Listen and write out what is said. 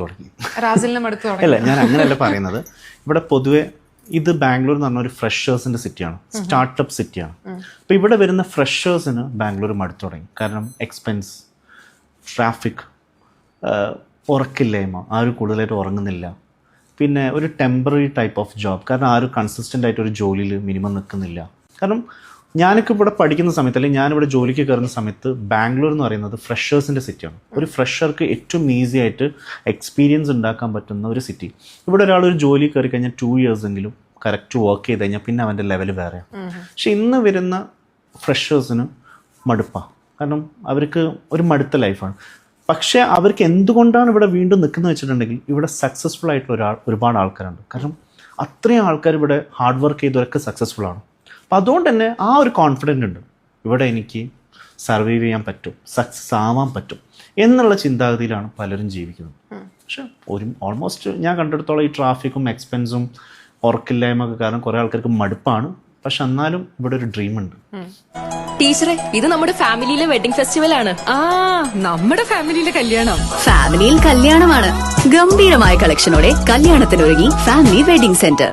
തുടങ്ങി. അല്ല ഞാൻ അങ്ങനെയല്ല പറയുന്നത്. ഇവിടെ പൊതുവെ ഇത് ബാംഗ്ലൂർ എന്ന് പറഞ്ഞ ഒരു ഫ്രഷേഴ്സിന്റെ സിറ്റിയാണ്. സ്റ്റാർട്ടപ്പ് സിറ്റിയാണ്. അപ്പോൾ ഇവിടെ വരുന്ന ഫ്രഷേഴ്സിന് ബാംഗ്ലൂർ മടുത്തു തുടങ്ങി. കാരണം എക്സ്പെൻസ് ട്രാഫിക് ഉറക്കില്ലായ്മ ആരും കൂടുതലായിട്ട് ഉറങ്ങുന്നില്ല. പിന്നെ ഒരു ടെമ്പററി ടൈപ്പ് ഓഫ് ജോബ്. കാരണം ആരും കൺസിസ്റ്റന്റ് ആയിട്ട് ഒരു ജോലിയിൽ മിനിമം നിൽക്കുന്നില്ല. കാരണം ഞാനൊക്കെ ഇവിടെ പഠിക്കുന്ന സമയത്ത് അല്ലെങ്കിൽ ഞാനിവിടെ ജോലിക്ക് കയറുന്ന സമയത്ത് ബാംഗ്ലൂർ എന്ന് പറയുന്നത് ഫ്രഷേഴ്സിന്റെ സിറ്റിയാണ്. ഒരു ഫ്രഷർക്ക് ഏറ്റവും ഈസി ആയിട്ട് എക്സ്പീരിയൻസ് ഉണ്ടാക്കാൻ പറ്റുന്ന ഒരു സിറ്റി ഇവിടെ ഒരാൾ ഒരു ജോലി കയറി കഴിഞ്ഞാൽ ടു ഇയേഴ്സ് എങ്കിലും കറക്റ്റ് വർക്ക് ചെയ്ത് കഴിഞ്ഞാൽ പിന്നെ അവന്റെ ലെവൽ വേറെയാണ്. പക്ഷെ ഇന്ന് വരുന്ന ഫ്രഷേഴ്സിന് മടുപ്പാണ് കാരണം അവർക്ക് ഒരു മടുത്ത ലൈഫാണ് പക്ഷേ അവർക്ക് എന്തുകൊണ്ടാണ് ഇവിടെ വീണ്ടും നിൽക്കുന്നത് വെച്ചിട്ടുണ്ടെങ്കിൽ ഇവിടെ സക്സസ്ഫുൾ ആയിട്ടുള്ള ഒരാൾ ഒരുപാട് ആൾക്കാരുണ്ട്. കാരണം അത്രയും ആൾക്കാർ ഇവിടെ ഹാർഡ് വർക്ക് ചെയ്തവരൊക്കെ സക്സസ്ഫുൾ ആണ്. അപ്പം അതുകൊണ്ട് തന്നെ ആ ഒരു കോൺഫിഡന്റ് ഉണ്ട്. ഇവിടെ എനിക്ക് സർവൈവ് ചെയ്യാൻ പറ്റും സക്സസ് ആവാൻ പറ്റും എന്നുള്ള ചിന്താഗതിയിലാണ് പലരും ജീവിക്കുന്നത്. പക്ഷെ ഒരു ഓൾമോസ്റ്റ് ഞാൻ കണ്ടെടുത്തോളം ഈ ട്രാഫിക്കും എക്സ്പെൻസും ഉറക്കില്ലായ്മ ഒക്കെ കാരണം കുറേ ആൾക്കാർക്ക് മടുപ്പാണ്. പക്ഷെ എന്നാലും ഇവിടെ ഒരു ഡ്രീം ഉണ്ട്. ടീച്ചറെ ഇത് നമ്മുടെ ഫാമിലിയിലെ വെഡിങ് ഫെസ്റ്റിവൽ ആണ്. ആ നമ്മുടെ ഫാമിലിയിലെ കല്യാണം. ഫാമിലിയിൽ കല്യാണമാണ്. ഗംഭീരമായ കളക്ഷനോടെ കല്യാണത്തിനൊരുങ്ങി ഫാമിലി വെഡിങ് സെന്റർ